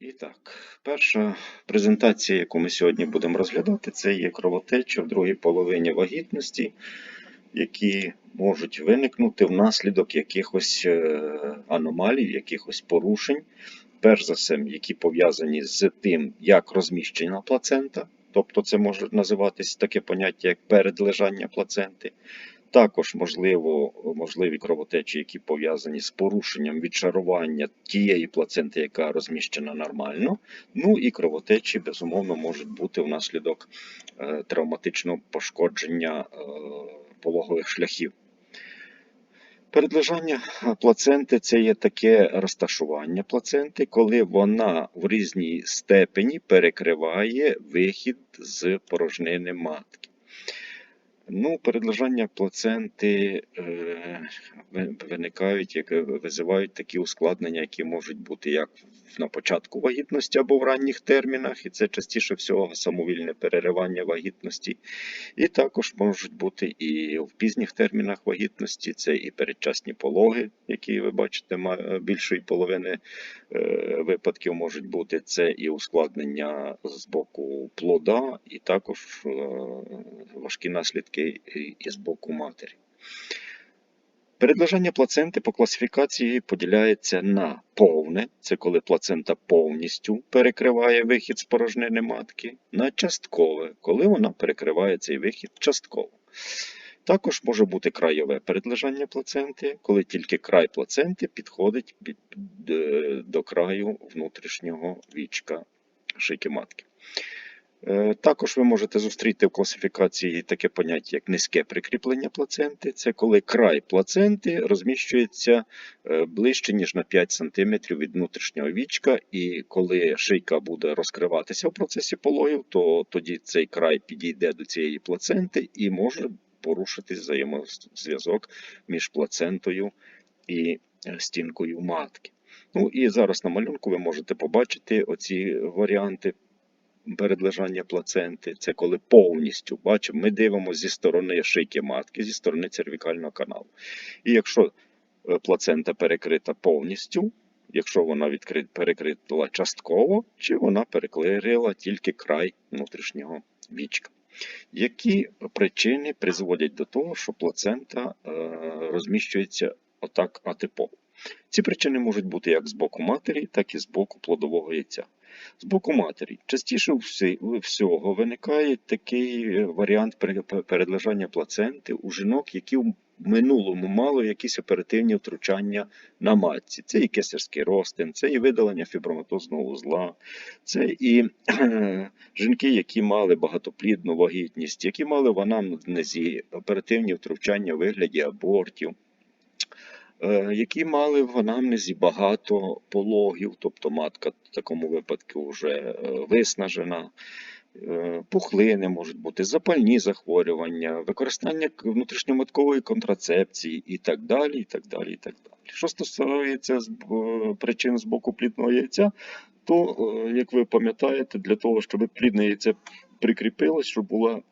І так, перша презентація, яку ми сьогодні будемо розглядати, це є кровотеча в другій половині вагітності, які можуть виникнути внаслідок якихось е, аномалій, якихось порушень, перш за все, які пов'язані з тим, як розміщена плацента, тобто це може називатись таке поняття, як передлежання плаценти. Також можливо, можливі кровотечі, які пов'язані з порушенням відшарування тієї плаценти, яка розміщена нормально. Ну і кровотечі, безумовно, можуть бути внаслідок е, травматичного пошкодження е, пологових шляхів. Передлежання плаценти це є таке розташування плаценти, коли вона в різній степені перекриває вихід з порожнини матки. Ну, передлежання плаценти е, ви- виникають, як визивають такі ускладнення, які можуть бути як на початку вагітності або в ранніх термінах, і це частіше всього самовільне переривання вагітності. І також можуть бути і в пізніх термінах вагітності, це і передчасні пологи, які ви бачите, більшої половини е, випадків можуть бути. Це і ускладнення з боку плода, і також е, важкі наслідки і з боку матері. Передлежання плаценти по класифікації поділяється на повне, це коли плацента повністю перекриває вихід з порожнини матки, на часткове, коли вона перекриває цей вихід частково. Також може бути краєве передлежання плаценти, коли тільки край плаценти підходить під, е, до краю внутрішнього вічка шийки матки. Е, Також ви можете зустріти в класифікації таке поняття, як низьке прикріплення плаценти. Це коли край плаценти розміщується е, ближче, ніж на 5 см від внутрішнього вічка, і коли шийка буде розкриватися в процесі пологів, то тоді цей край підійде до цієї плаценти і може порушити взаємозв'язок між плацентою і е, стінкою матки. Ну і зараз на малюнку ви можете побачити оці варіанти передлежання плаценти. Це коли повністю бачимо, ми дивимося зі сторони шийки матки, зі сторони цервікального каналу. І якщо е, плацента перекрита повністю, якщо вона відкри- перекрита частково, чи вона перекрила тільки край внутрішнього вічка. Які причини призводять до того, що плацента е, розміщується отак атипово? Ці причини можуть бути як з боку матері, так і з боку плодового яйця. З боку матері частіше всього виникає такий е, варіант пере- передлежання плаценти у жінок, які в минулому мали якісь оперативні втручання на матці. Це і кесарський розтин, це і видалення фіброматозного узла, це і жінки, які мали багатоплідну вагітність, які мали в анамнезі оперативні втручання у вигляді абортів. Е, Які мали в анамнезі багато пологів, тобто матка в такому випадку вже е, виснажена, Е, пухлини можуть бути, запальні захворювання, використання внутрішньоматкової контрацепції і так далі. і так далі, і так далі. Що стосується причин з боку плідного яйця, то, як ви пам'ятаєте, для того, щоб плідне яйце прикріпилось, щоб була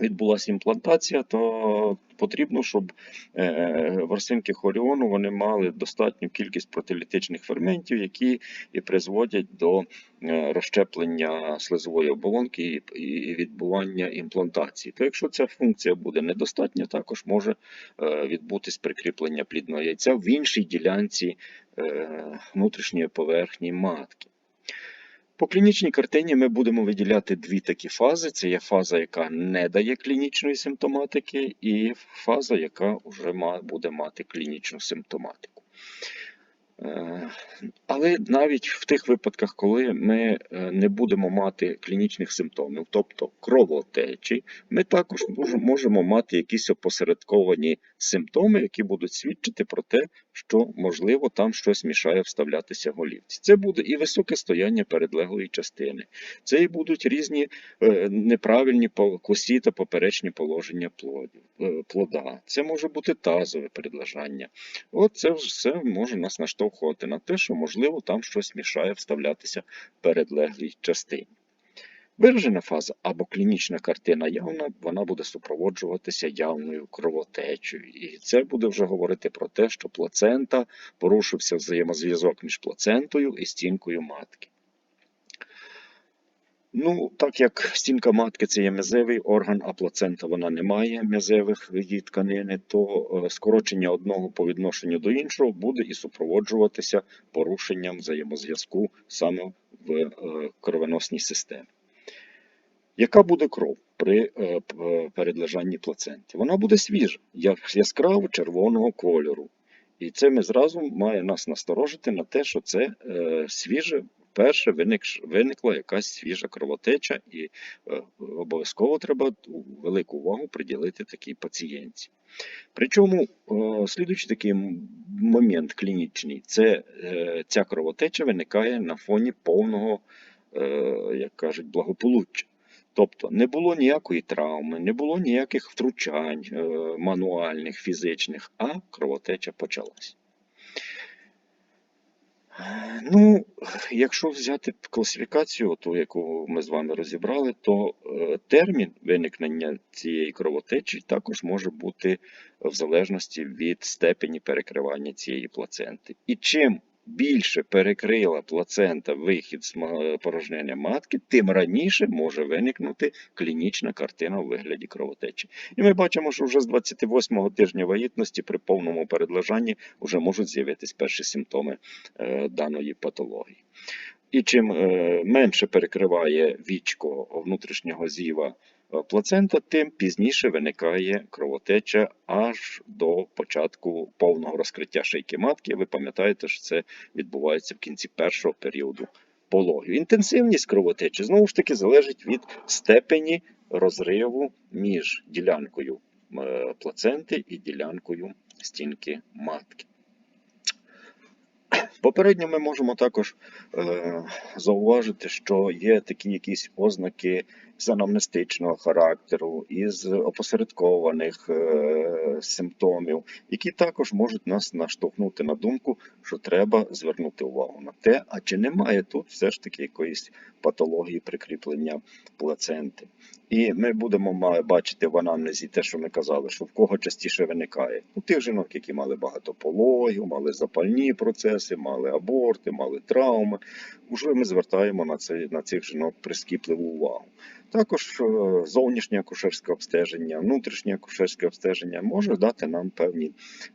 відбулася імплантація, то потрібно, щоб е, ворсинки хоріону вони мали достатню кількість протилітичних ферментів, які і призводять до е, розщеплення слизової оболонки і, відбування імплантації. То якщо ця функція буде недостатня, також може е, відбутись прикріплення плідного яйця в іншій ділянці внутрішньої поверхні матки. По клінічній картині ми будемо виділяти дві такі фази: це є фаза, яка не дає клінічної симптоматики, і фаза, яка вже буде мати клінічну симптоматику. Е, Але навіть в тих випадках, коли ми е, не будемо мати клінічних симптомів, тобто кровотечі, ми також можемо мати якісь опосередковані симптоми, які будуть свідчити про те, що можливо там щось мішає вставлятися голівці. Це буде і високе стояння передлеглої частини, це і будуть різні е, неправильні косі та поперечні положення плода. Це може бути тазове передлежання. От це все може нас наштовхувати на те, що можливо там щось мішає вставлятися передлеглій частині. Виражена фаза або клінічна картина явна, вона буде супроводжуватися явною кровотечею. І це буде вже говорити про те, що плацента порушився взаємозв'язок між плацентою і стінкою матки. Ну, так як стінка матки це є м'язевий орган, а плацента вона не має м'язевих її тканини, то е, скорочення одного по відношенню до іншого буде і супроводжуватися порушенням взаємозв'язку саме в е, кровоносній системі. Яка буде кров при е, передлежанні плаценти? Вона буде свіжа, як- яскраво червоного кольору. І це ми зразу має нас насторожити на те, що це свіже, вперше виник, виникла якась свіжа кровотеча, і е, обов'язково треба велику увагу приділити такій пацієнтці. Причому е, слідуючий такий момент клінічний, це е, ця кровотеча виникає на фоні повного, е, як кажуть, благополуччя. Тобто не було ніякої травми, не було ніяких втручань мануальних, фізичних, а кровотеча почалась. Ну, якщо взяти класифікацію, ту, яку ми з вами розібрали, то е, термін виникнення цієї кровотечі також може бути в залежності від степені перекривання цієї плаценти. І чим більше перекрила плацента вихід з порожнини матки, тим раніше може виникнути клінічна картина у вигляді кровотечі. І ми бачимо, що вже з 28-го тижня вагітності при повному передлежанні вже можуть з'явитись перші симптоми е, даної патології. І чим е, менше перекриває вічко внутрішнього зіва плацента, тим пізніше виникає кровотеча аж до початку повного розкриття шийки матки. Ви пам'ятаєте, що це відбувається в кінці першого періоду пологів. Інтенсивність кровотечі знову ж таки залежить від степені розриву між ділянкою е, плаценти і ділянкою стінки матки. Попередньо ми можемо також е, зауважити, що є такі якісь ознаки з анамнестичного характеру, із опосередкованих е, симптомів, які також можуть нас наштовхнути на думку, що треба звернути увагу на те, а чи немає тут все ж таки якоїсь патології прикріплення плаценти. І ми будемо бачити в анамнезі те, що ми казали, що в кого частіше виникає. У тих жінок, які мали багато пологів, мали запальні процеси, мали аборти, мали травми. Уже ми звертаємо на, це, на цих жінок прискіпливу увагу. Також е, зовнішнє акушерське обстеження, внутрішнє акушерське обстеження може дати нам певні,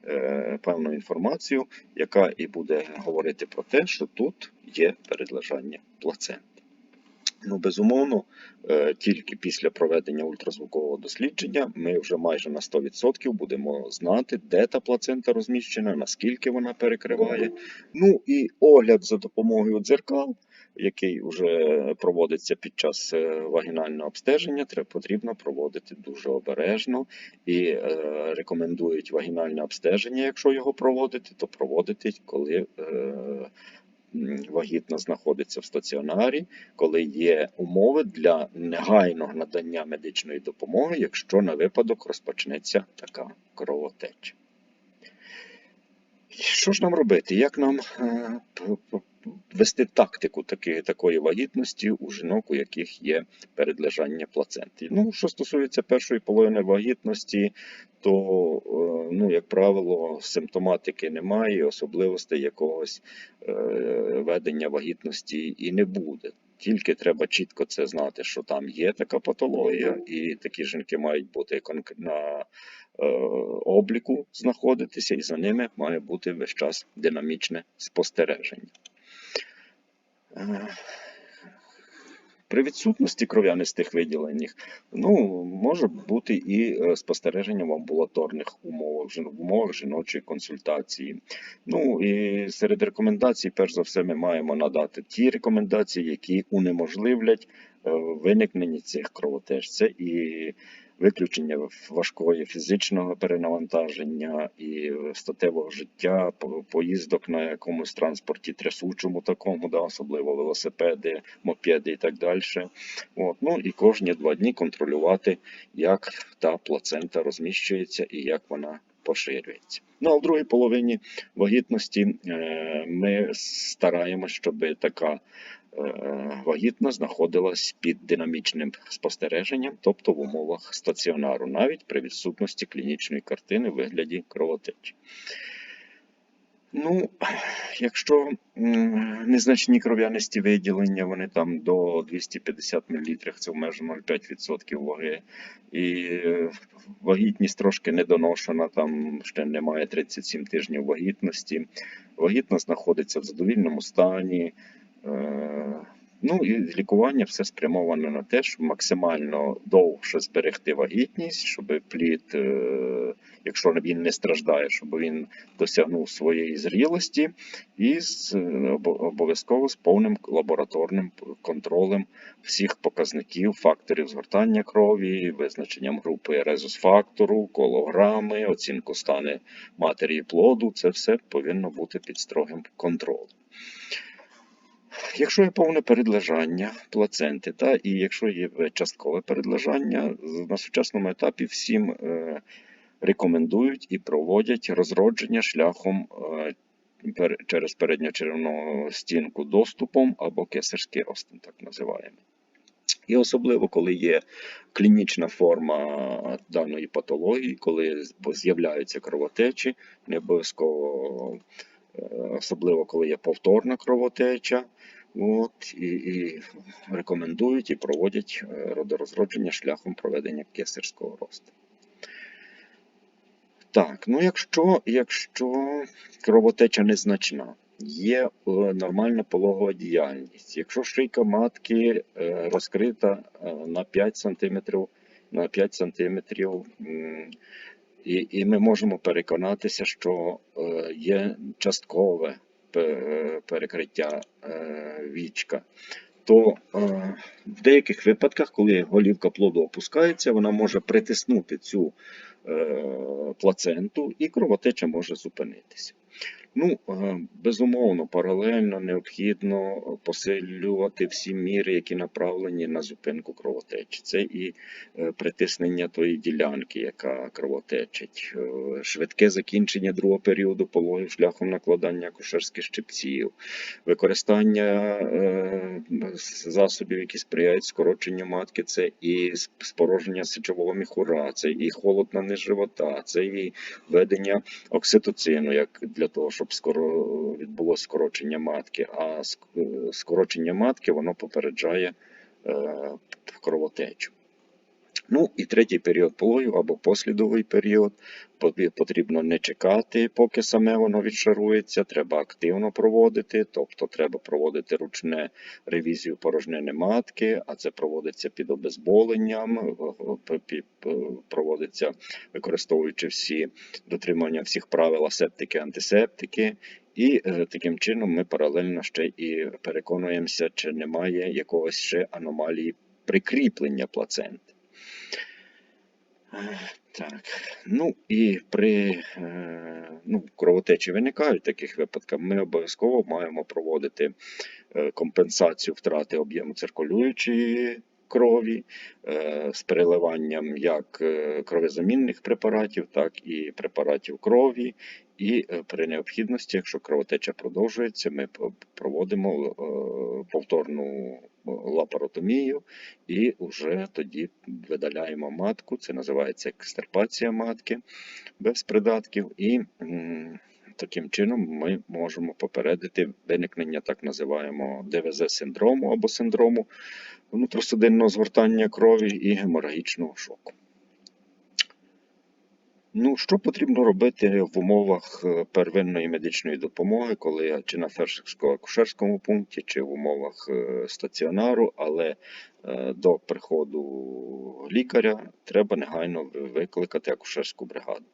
е, певну інформацію, яка і буде говорити про те, що тут є передлежання плаценти. Ну, безумовно, е, тільки після проведення ультразвукового дослідження ми вже майже на 100% будемо знати, де та плацента розміщена, наскільки вона перекриває. Ну і огляд за допомогою дзеркал, який вже проводиться під час е, вагінального обстеження, потрібно проводити дуже обережно і е, рекомендують вагінальне обстеження, якщо його проводити, то проводити, коли е, вагітна знаходиться в стаціонарі, коли є умови для негайного надання медичної допомоги, якщо на випадок розпочнеться така кровотеча. Що ж нам робити? Як нам вести тактику таки, такої вагітності у жінок, у яких є передлежання плаценти? Ну, що стосується першої половини вагітності, то, е, ну, як правило, симптоматики немає, особливостей якогось е, ведення вагітності і не буде. Тільки треба чітко це знати, що там є така патологія, і такі жінки мають бути на е, обліку знаходитися, і за ними має бути весь час динамічне спостереження. При відсутності кров'янистих виділень ну, може бути і е, спостереження в амбулаторних умовах, в умовах жіночої консультації. Ну і серед рекомендацій, перш за все, ми маємо надати ті рекомендації, які унеможливлять е, виникнення цих кровотеж. Це і виключення важкого фізичного перенавантаження і статевого життя, поїздок на якомусь транспорті трясучому такому, да, особливо велосипеди, мопеди і так далі. От, ну і кожні два дні контролювати, як та плацента розміщується і як вона поширюється. Ну а в другій половині вагітності е, ми стараємось, щоб така вагітна знаходилась під динамічним спостереженням, тобто в умовах стаціонару, навіть при відсутності клінічної картини в вигляді кровотечі. Ну, якщо незначні кров'янисті виділення, вони там до 250 мл, це в межах 0,5% ваги, і е, вагітність трошки недоношена, там ще немає 37 тижнів вагітності. Вагітна знаходиться в задовільному стані. Е, Ну і лікування все спрямоване на те, щоб максимально довше зберегти вагітність, щоб плід, е, якщо він не страждає, щоб він досягнув своєї зрілості, і е, обов'язково з повним лабораторним контролем всіх показників, факторів згортання крові, визначенням групи резус-фактору, колограми, оцінку стану матері і плоду. Це все повинно бути під строгим контролем. Якщо є повне передлежання плаценти, та, і якщо є часткове передлежання, на сучасному етапі всім е, рекомендують і проводять розродження шляхом е, через передньочеревну стінку доступом або кесарський розтин, так називаємо. І особливо, коли є клінічна форма даної патології, коли з'являються кровотечі, не обов'язково, е, особливо коли є повторна кровотеча, от, і, і рекомендують і проводять е, родорозродження шляхом проведення кесарського росту. Так, ну якщо, якщо кровотеча незначна, є е, нормальна пологова діяльність. Якщо шийка матки е, розкрита на 5 см, на 5 см, і, і ми можемо переконатися, що є часткове перекриття е, вічка, то е, в деяких випадках, коли голівка плоду опускається, вона може притиснути цю е, плаценту і кровотеча може зупинитися. Ну, е, безумовно, паралельно необхідно посилювати всі міри, які направлені на зупинку кровотечі. Це і е, притиснення тої ділянки, яка кровотечить, е, швидке закінчення другого періоду пологів шляхом накладання акушерських щипців, використання засобів, які сприяють скороченню матки, це і сп- спорожнення сечового міхура, це і холод на низ живота, це і введення окситоцину, як для того, щоб скоро відбулося скорочення матки. А е, скорочення матки воно попереджає е, кровотечу. Ну і третій період пологів або послідовий період. Пот- Потрібно не чекати, поки саме воно відшарується. Треба активно проводити, тобто треба проводити ручне ревізію порожнини матки, а це проводиться під обезболенням, е, е, п- проводиться використовуючи всі дотримання всіх правил асептики, антисептики. І е, таким чином ми паралельно ще і переконуємося, чи немає якогось ще аномалії прикріплення плаценти. Так, ну і при е, ну, кровотечі виникають таких випадках. Ми обов'язково маємо проводити е, компенсацію втрати об'єму циркулюючої крові е, з переливанням як кровозамінних препаратів, так і препаратів крові. І е, при необхідності, якщо кровотеча продовжується, ми проводимо е, повторну лапаротомію і вже тоді видаляємо матку. Це називається екстирпація матки без придатків. І таким чином ми можемо попередити виникнення так називаємо ДВЗ-синдрому або синдрому внутрисудинного згортання крові і геморагічного шоку. Ну, що потрібно робити в умовах е, первинної медичної допомоги, коли чи на фершерсько-акушерському пункті, чи в умовах е, стаціонару, але е, до приходу лікаря треба негайно викликати акушерську бригаду.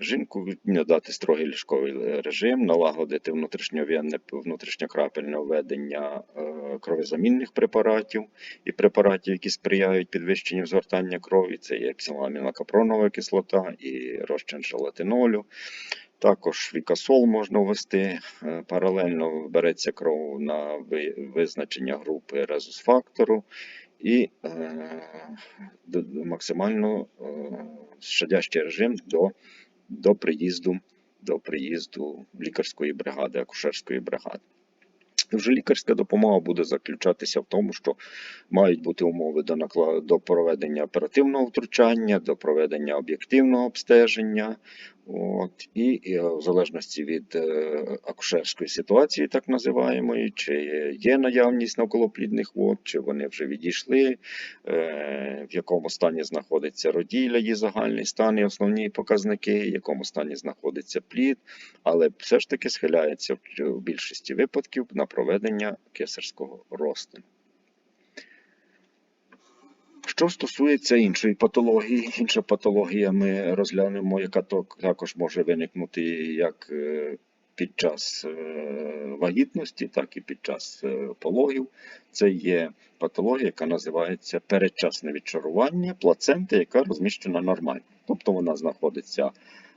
Жінку дати строгий ліжковий режим, налагодити внутрішньовенне внутрішньокрапельне введення е, кровозамінних препаратів і препаратів, які сприяють підвищенню згортання крові. Це є ксиламінокапронова кислота і розчин желатинолю. Також вікасол можна ввести. Е, Паралельно береться кров на визначення групи резус-фактору і е, максимально щадящий режим до до приїзду, до приїзду лікарської бригади, акушерської бригади. Вже лікарська допомога буде заключатися в тому, що мають бути умови до накла... до проведення оперативного втручання, до проведення об'єктивного обстеження. От, і, і в залежності від е, акушерської ситуації, так називаємої, чи є наявність навколоплідних вод, чи вони вже відійшли, е, в якому стані знаходиться роділля, її загальний стан і основні показники, в якому стані знаходиться плід, але все ж таки схиляється в більшості випадків на проведення кесарського розтину. Що стосується іншої патології, інша патологія ми розглянемо, яка також може виникнути як е, під час е, вагітності, так і під час е, пологів. Це є патологія, яка називається передчасне відчарування плаценти, яка розміщена нормально. Тобто вона знаходиться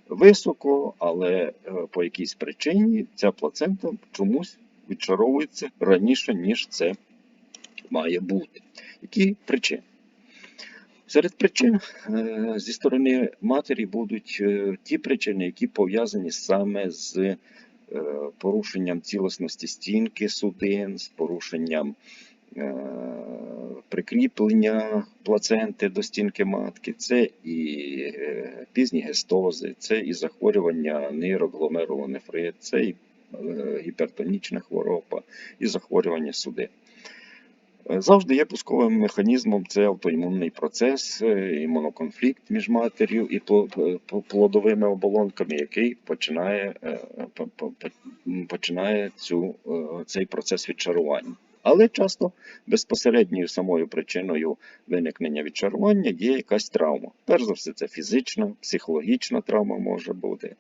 високо, але по якійсь причині ця плацента чомусь відчаровується раніше, ніж це має бути. Які причини? Серед причин е, зі сторони матері будуть е, ті причини, які пов'язані саме з е, порушенням цілісності стінки судин, з порушенням прикріплення плаценти до стінки матки, це і пізні гестози, це і захворювання нейрогломерулонефрит, це і гіпертонічна хвороба, і захворювання судин. Е, Завжди є пусковим механізмом це автоімунний процес, е, імуноконфлікт між матір'ю і е, плодовими оболонками, який починає, е, починає цю, е, цей процес відчарування. Але часто безпосередньою самою причиною виникнення відчарування є якась травма. Перш за все, це фізична, психологічна травма може бути.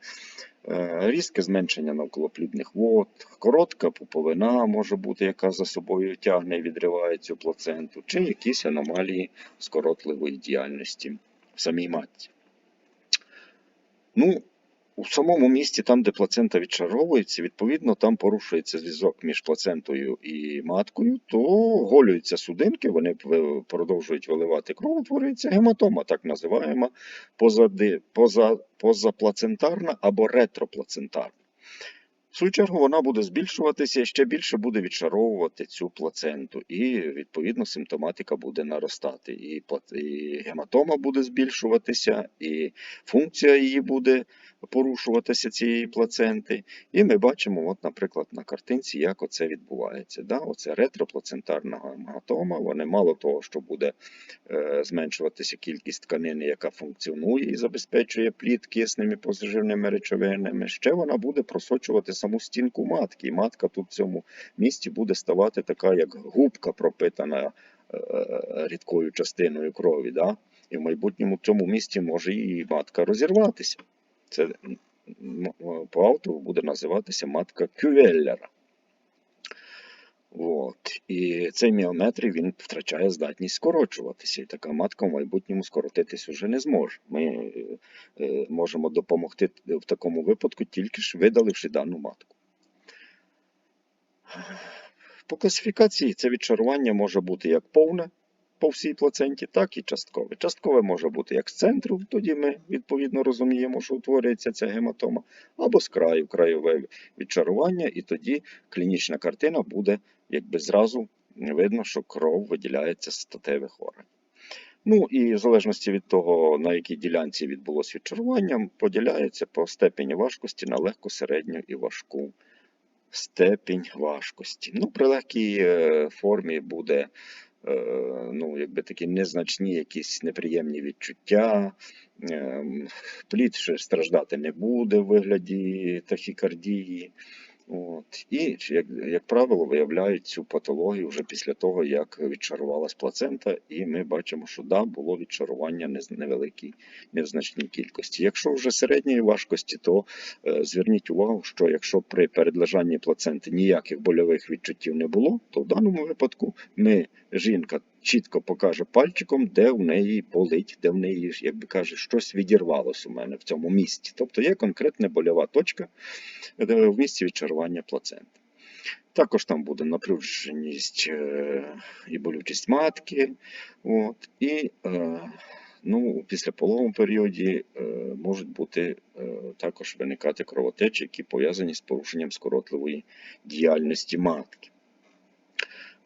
Е, Різке зменшення навколоплідних вод, коротка пуповина може бути, яка за собою тягне і відриває цю плаценту, чи якісь аномалії скоротливої діяльності в самій матці. Ну, у самому місці, там, де плацента відчаровується, відповідно, там порушується зв'язок між плацентою і маткою, то голюються судинки, вони продовжують виливати кров, утворюється гематома, так називаємо позади, поза, позаплацентарна або ретроплацентарна. В свою чергу вона буде збільшуватися і ще більше буде відшаровувати цю плаценту, і відповідно симптоматика буде наростати. І гематома буде збільшуватися, і функція її буде порушуватися цієї плаценти. І ми бачимо, от, наприклад, на картинці, як оце відбувається. Да? Оце ретроплацентарна гематома. Вони мало того, що буде е, зменшуватися кількість тканини, яка функціонує і забезпечує плід кисними позаживними речовинами. Ще вона буде просочувати саму стінку матки. І матка тут в цьому місці буде ставати така, як губка пропитана е, рідкою частиною крові. Да? І в майбутньому в цьому місці може і матка розірватися. Це по автору буде називатися матка Кювеллера. От. І цей міометрій він втрачає здатність скорочуватися, і така матка в майбутньому скоротитись уже не зможе. Ми е, е, можемо допомогти в такому випадку, тільки ж видаливши дану матку. По класифікації це відчарування може бути як повне по всій плаценті, так і часткове. Часткове може бути як з центру, тоді ми відповідно розуміємо, що утворюється ця гематома, або з краю, краєве відчарування, і тоді клінічна картина буде якби зразу видно, що кров виділяється з статевих органів. Ну і в залежності від того, на якій ділянці відбулося відчарування, поділяється по степені важкості на легку, середню і важку степінь важкості. Ну, при легкій е, формі буде ну, якби такі незначні якісь неприємні відчуття. Ем, Плід ще страждати не буде в вигляді тахікардії. От. І, як, як правило, виявляють цю патологію вже після того, як відчарувалась плацента, і ми бачимо, що да, було відчарування не невеликій, не в значній кількості. Якщо вже середньої важкості, то е, зверніть увагу, що якщо при передлежанні плаценти ніяких больових відчуттів не було, то в даному випадку ми, жінка чітко покаже пальчиком, де в неї болить, де в неї, як би каже, щось відірвалось у мене в цьому місці. Тобто є конкретна больова точка е, в місці відчарування плаценти. Також там буде напруженість е, і болючість матки. От, і е, Ну, у післяпологовому періоді можуть бути також виникати кровотечі, які пов'язані з порушенням скоротливої діяльності матки.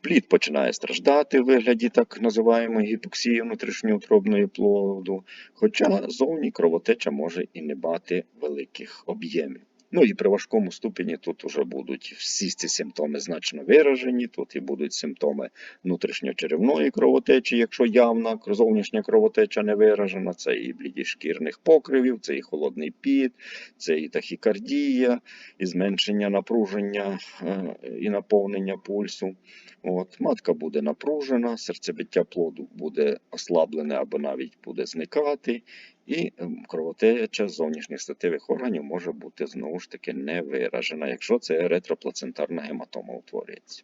Плід починає страждати в вигляді так називаємої гіпоксії внутрішньоутробної плоду, хоча зовні кровотеча може і не мати великих об'ємів. Ну і при важкому ступені тут вже будуть всі ці симптоми значно виражені. Тут і будуть симптоми внутрішньочеревної кровотечі, якщо явна зовнішня кровотеча не виражена, це і бліді шкірних покривів, це і холодний піт, це і тахікардія, і зменшення напруження е, і наповнення пульсу. От, матка буде напружена, серцебиття плоду буде ослаблене або навіть буде зникати, і ем, кровотеча зовнішніх статевих органів може бути знову ж таки не виражена, якщо це ретроплацентарна гематома утворюється.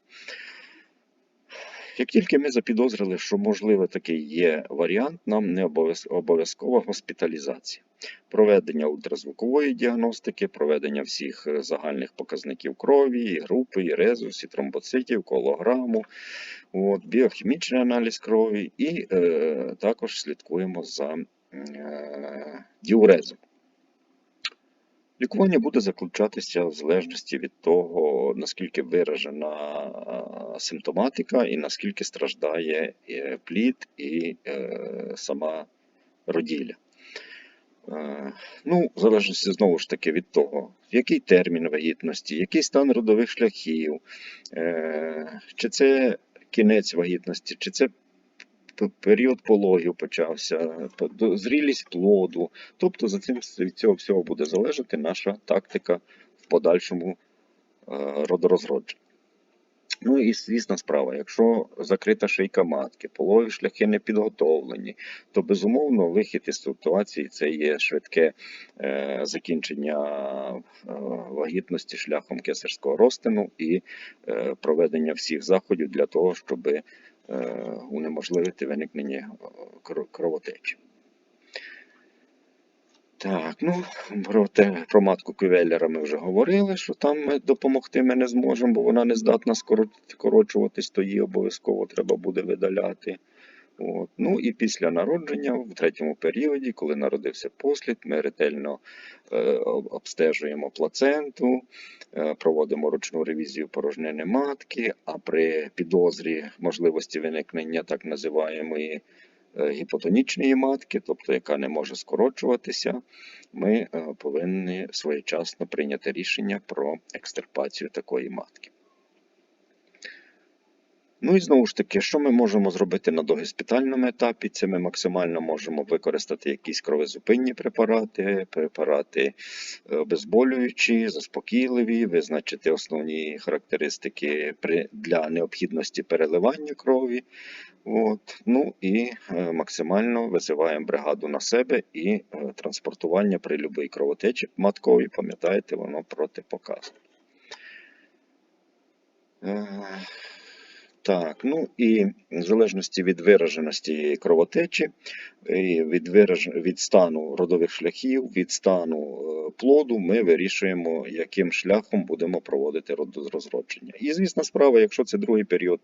Як тільки ми запідозрили, що можливо такий є варіант, нам не обов'язкова госпіталізація. Проведення ультразвукової діагностики, проведення всіх е, загальних показників крові, і групи, і резус, і тромбоцитів, колограму, от, біохімічний аналіз крові, і е, також слідкуємо за е, діурезом. Лікування буде заключатися в залежності від того, наскільки виражена е, симптоматика і наскільки страждає е, плід і е, сама роділля. Е, Ну, в залежності знову ж таки від того, який термін вагітності, який стан родових шляхів, е, чи це кінець вагітності, чи це період пологів почався, зрілість плоду. Тобто за цим від цього всього буде залежати наша тактика в подальшому е, родорозродження. Ну і звісна справа, якщо закрита шийка матки, пологові шляхи не підготовлені, то безумовно вихід із ситуації це є швидке е, закінчення е, вагітності шляхом кесарського розтину і е, проведення всіх заходів для того, щоб е, унеможливити виникнення е, кровотечі. Так, ну про те, про матку Кювеллера ми вже говорили, що там ми допомогти ми не зможемо, бо вона не здатна скорочуватись, то її обов'язково треба буде видаляти. От. Ну і після народження, в третьому періоді, коли народився послід, ми ретельно е, обстежуємо плаценту, е, проводимо ручну ревізію порожнини матки, а при підозрі можливості виникнення так називаємої е, гіпотонічної матки, тобто яка не може скорочуватися, ми е, повинні своєчасно прийняти рішення про екстирпацію такої матки. Ну і знову ж таки, що ми можемо зробити на догоспітальному етапі? Це ми максимально можемо використати якісь кровозупинні препарати, препарати е, обезболюючі, заспокійливі, визначити основні характеристики для необхідності переливання крові. От. Ну і е, максимально визиваємо бригаду на себе і е, транспортування при будь-якій кровотечі матковій, пам'ятаєте, воно протипоказане. Е, Так, ну і в залежності від вираженості кровотечі, від, вираж... від стану родових шляхів, від стану е, плоду, ми вирішуємо, яким шляхом будемо проводити родозродження. І звісна справа, якщо це другий період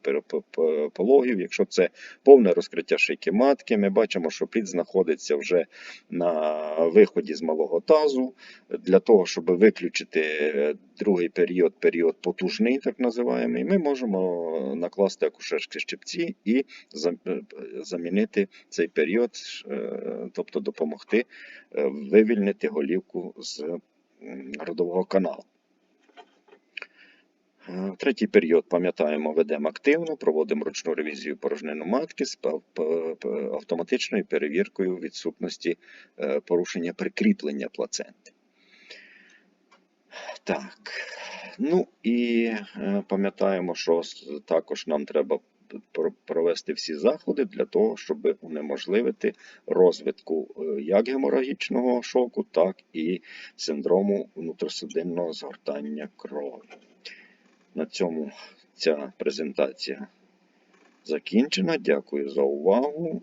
пологів, якщо це повне розкриття шийки матки, ми бачимо, що плід знаходиться вже на виході з малого тазу. Для того, щоб виключити е, другий період, період потужний, так називаємо, ми можемо накласти акушерські щипці і е, замінити цей період, е, тобто допомогти е, вивільнити голівку з родового каналу. Третій період, пам'ятаємо, ведемо активно, проводимо ручну ревізію порожнину матки з автоматичною перевіркою відсутності порушення прикріплення плаценти. Так. Ну і е, пам'ятаємо, що також нам треба провести всі заходи для того, щоб унеможливити розвитку е, як геморагічного шоку, так і синдрому внутрисудинного згортання крові. На цьому ця презентація закінчена. Дякую за увагу